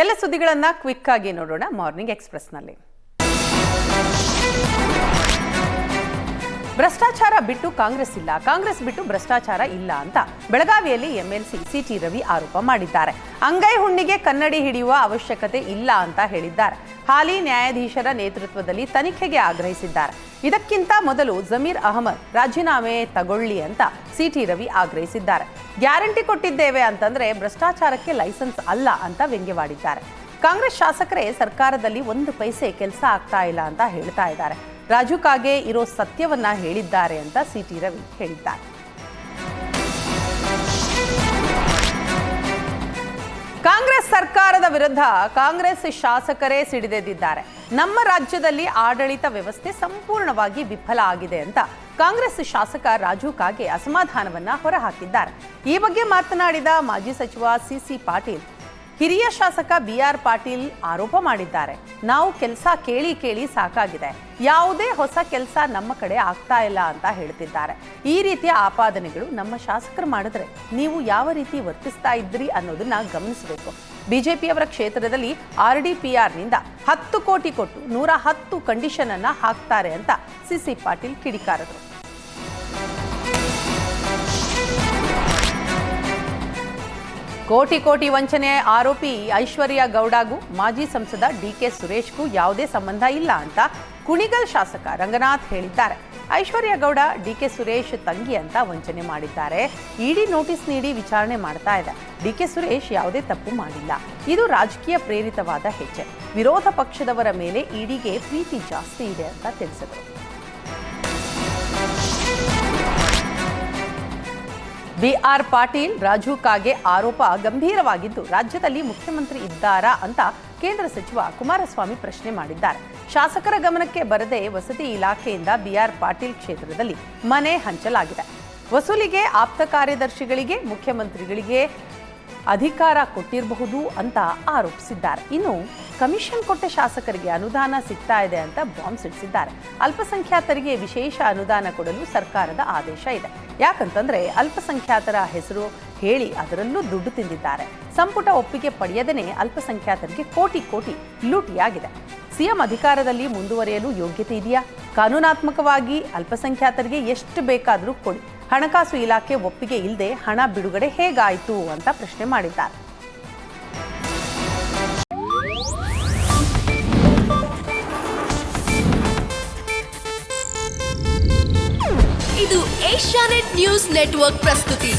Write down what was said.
ಎಲ್ಲ ಸುದ್ದಿಗಳನ್ನು ಕ್ವಿಕ್ ಆಗಿ ನೋಡೋಣ ಮಾರ್ನಿಂಗ್ ಎಕ್ಸ್ಪ್ರೆಸ್ನಲ್ಲಿ ಭ್ರಷ್ಟಾಚಾರ ಬಿಟ್ಟು ಕಾಂಗ್ರೆಸ್ ಇಲ್ಲ. ಕಾಂಗ್ರೆಸ್ ಬಿಟ್ಟು ಭ್ರಷ್ಟಾಚಾರ ಇಲ್ಲ ಅಂತ ಬೆಳಗಾವಿಯಲ್ಲಿ ಎಂಎಲ್ಸಿ ಸಿಟಿ ರವಿ ಆರೋಪ ಮಾಡಿದ್ದಾರೆ. ಅಂಗೈ ಹುಣ್ಣಿಗೆ ಕನ್ನಡಿ ಹಿಡಿಯುವ ಅವಶ್ಯಕತೆ ಇಲ್ಲ ಅಂತ ಹೇಳಿದ್ದಾರೆ. ಹಾಲಿ ನ್ಯಾಯಾಧೀಶರ ನೇತೃತ್ವದಲ್ಲಿ ತನಿಖೆಗೆ ಆಗ್ರಹಿಸಿದ್ದಾರೆ. ಇದಕ್ಕಿಂತ ಮೊದಲು ಜಮೀರ್ ಅಹಮದ್ ರಾಜೀನಾಮೆ ತಗೊಳ್ಳಿ ಅಂತ ಸಿಟಿ ರವಿ ಆಗ್ರಹಿಸಿದ್ದಾರೆ. ಗ್ಯಾರಂಟಿ ಕೊಟ್ಟಿದ್ದೇವೆ ಅಂತಂದ್ರೆ ಭ್ರಷ್ಟಾಚಾರಕ್ಕೆ ಲೈಸೆನ್ಸ್ ಅಲ್ಲ ಅಂತ ವ್ಯಂಗ್ಯವಾಡಿದ್ದಾರೆ. ಕಾಂಗ್ರೆಸ್ ಶಾಸಕರೇ ಸರ್ಕಾರದಲ್ಲಿ ಒಂದು ಪೈಸೆ ಕೆಲಸ ಆಗ್ತಾ ಇಲ್ಲ ಅಂತ ಹೇಳ್ತಾ ಇದ್ದಾರೆ. ರಾಜು ಕಾಗೆ ಇರೋ ಸತ್ಯವನ್ನ ಹೇಳಿದ್ದಾರೆ ಅಂತ ಸಿಟಿ ರವಿ ಹೇಳಿದ್ದಾರೆ. ಕಾಂಗ್ರೆಸ್ ಸರ್ಕಾರದ ವಿರುದ್ಧ ಕಾಂಗ್ರೆಸ್ ಶಾಸಕರೇ ಸಿಡಿದೆದ್ದಿದ್ದಾರೆ. ನಮ್ಮ ರಾಜ್ಯದಲ್ಲಿ ಆಡಳಿತ ವ್ಯವಸ್ಥೆ ಸಂಪೂರ್ಣವಾಗಿ ವಿಫಲ ಆಗಿದೆ ಅಂತ ಕಾಂಗ್ರೆಸ್ ಶಾಸಕ ರಾಜು ಕಾಗೆ ಅಸಮಾಧಾನವನ್ನ ಹೊರಹಾಕಿದ್ದಾರೆ. ಈ ಬಗ್ಗೆ ಮಾತನಾಡಿದ ಮಾಜಿ ಸಚಿವ ಸಿಸಿ ಪಾಟೀಲ್ ಹಿರಿಯ ಶಾಸಕ ಬಿ ಆರ್ ಪಾಟೀಲ್ ಆರೋಪ ಮಾಡಿದ್ದಾರೆ. ನಾವು ಕೆಲಸ ಕೇಳಿ ಕೇಳಿ ಸಾಕಾಗಿದೆ. ಯಾವುದೇ ಹೊಸ ಕೆಲಸ ನಮ್ಮ ಕಡೆ ಆಗ್ತಾ ಇಲ್ಲ ಅಂತ ಹೇಳ್ತಿದ್ದಾರೆ. ಈ ರೀತಿಯ ಆಪಾದನೆಗಳು ನಮ್ಮ ಶಾಸಕರು ಮಾಡಿದ್ರೆ ನೀವು ಯಾವ ರೀತಿ ವರ್ತಿಸ್ತಾ ಇದ್ರಿ ಅನ್ನೋದನ್ನ ಗಮನಿಸಬೇಕು. ಬಿಜೆಪಿಯವರ ಕ್ಷೇತ್ರದಲ್ಲಿ ಆರ್ ಡಿ ಪಿ ಆರ್ನಿಂದ ಹತ್ತು ಕೋಟಿ ಕೊಟ್ಟು ನೂರ ಹತ್ತು ಕಂಡೀಷನ್ ಅನ್ನ ಹಾಕ್ತಾರೆ ಅಂತ ಸಿಸಿ ಪಾಟೀಲ್ ಕಿಡಿಕಾರರು ಕೋಟಿ ಕೋಟಿ ವಂಚನೆ ಆರೋಪಿ ಐಶ್ವರ್ಯ ಗೌಡಗೂ ಮಾಜಿ ಸಂಸದ ಡಿಕೆ ಸುರೇಶ್ಗೂ ಯಾವುದೇ ಸಂಬಂಧ ಇಲ್ಲ ಅಂತ ಕುಣಿಗಲ್ ಶಾಸಕ ರಂಗನಾಥ್ ಹೇಳಿದ್ದಾರೆ. ಐಶ್ವರ್ಯ ಗೌಡ ಡಿಕೆ ಸುರೇಶ್ ತಂಗಿ ಅಂತ ವಂಚನೆ ಮಾಡಿದ್ದಾರೆ. ಇಡಿ ನೋಟಿಸ್ ನೀಡಿ ವಿಚಾರಣೆ ಮಾಡ್ತಾ ಇದೆ. ಡಿಕೆ ಸುರೇಶ್ ಯಾವುದೇ ತಪ್ಪು ಮಾಡಿಲ್ಲ. ಇದು ರಾಜಕೀಯ ಪ್ರೇರಿತವಾದ ಹೆಜ್ಜೆ. ವಿರೋಧ ಪಕ್ಷದವರ ಮೇಲೆ ಇಡಿಗೆ ಪ್ರೀತಿ ಜಾಸ್ತಿ ಇದೆ ಅಂತ ತಿಳಿಸಿದರು. ಬಿಆರ್ ಪಾಟೀಲ್, ರಾಜು ಕಾಗೆ ಆರೋಪ ಗಂಭೀರವಾಗಿದ್ದು, ರಾಜ್ಯದಲ್ಲಿ ಮುಖ್ಯಮಂತ್ರಿ ಇದ್ದಾರಾ ಅಂತ ಕೇಂದ್ರ ಸಚಿವ ಕುಮಾರಸ್ವಾಮಿ ಪ್ರಶ್ನೆ ಮಾಡಿದ್ದಾರೆ. ಶಾಸಕರ ಗಮನಕ್ಕೆ ಬರದೆ ವಸತಿ ಇಲಾಖೆಯಿಂದ ಬಿಆರ್ ಪಾಟೀಲ್ ಕ್ಷೇತ್ರದಲ್ಲಿ ಮನೆ ಹಂಚಲಾಗಿದೆ. ವಸೂಲಿಗೆ ಆಪ್ತ ಕಾರ್ಯದರ್ಶಿಗಳಿಗೆ, ಮುಖ್ಯಮಂತ್ರಿಗಳಿಗೆ ಅಧಿಕಾರ ಕೊಟ್ಟಿರಬಹುದು ಅಂತ ಆರೋಪಿಸಿದ್ದಾರೆ. ಇನ್ನು ಕಮಿಷನ್ ಕೊಟ್ಟ ಶಾಸಕರಿಗೆ ಅನುದಾನ ಸಿಗ್ತಾ ಇದೆ ಅಂತ ಬಾಂಬ್ ಸಿಡಿಸಿದ್ದಾರೆ. ಅಲ್ಪಸಂಖ್ಯಾತರಿಗೆ ವಿಶೇಷ ಅನುದಾನ ಕೊಡಲು ಸರ್ಕಾರದ ಆದೇಶ ಇದೆ. ಯಾಕಂತಂದ್ರೆ ಅಲ್ಪಸಂಖ್ಯಾತರ ಹೆಸರು ಹೇಳಿ ಅದರಲ್ಲೂ ದುಡ್ಡು ತಿಂದಿದ್ದಾರೆ. ಸಂಪುಟ ಒಪ್ಪಿಗೆ ಪಡೆಯದೇನೆ ಅಲ್ಪಸಂಖ್ಯಾತರಿಗೆ ಕೋಟಿ ಕೋಟಿ ಲೂಟಿಯಾಗಿದೆ. ಸಿಎಂ ಅಧಿಕಾರದಲ್ಲಿ ಮುಂದುವರಿಯಲು ಯೋಗ್ಯತೆ ಇದೆಯಾ? ಕಾನೂನಾತ್ಮಕವಾಗಿ ಅಲ್ಪಸಂಖ್ಯಾತರಿಗೆ ಎಷ್ಟು ಬೇಕಾದರೂ ಕೊಡಿ. ಹಣಕಾಸು ಇಲಾಖೆ ಒಪ್ಪಿಗೆ ಇಲ್ಲದೆ ಹಣ ಬಿಡುಗಡೆ ಹೇಗಾಯಿತು ಅಂತ ಪ್ರಶ್ನೆ ಮಾಡಿದ್ದಾರೆ. ಇದು ಏಷ್ಯಾನೆಟ್ ನ್ಯೂಸ್ ನೆಟ್ವರ್ಕ್ ಪ್ರಸ್ತುತಿ.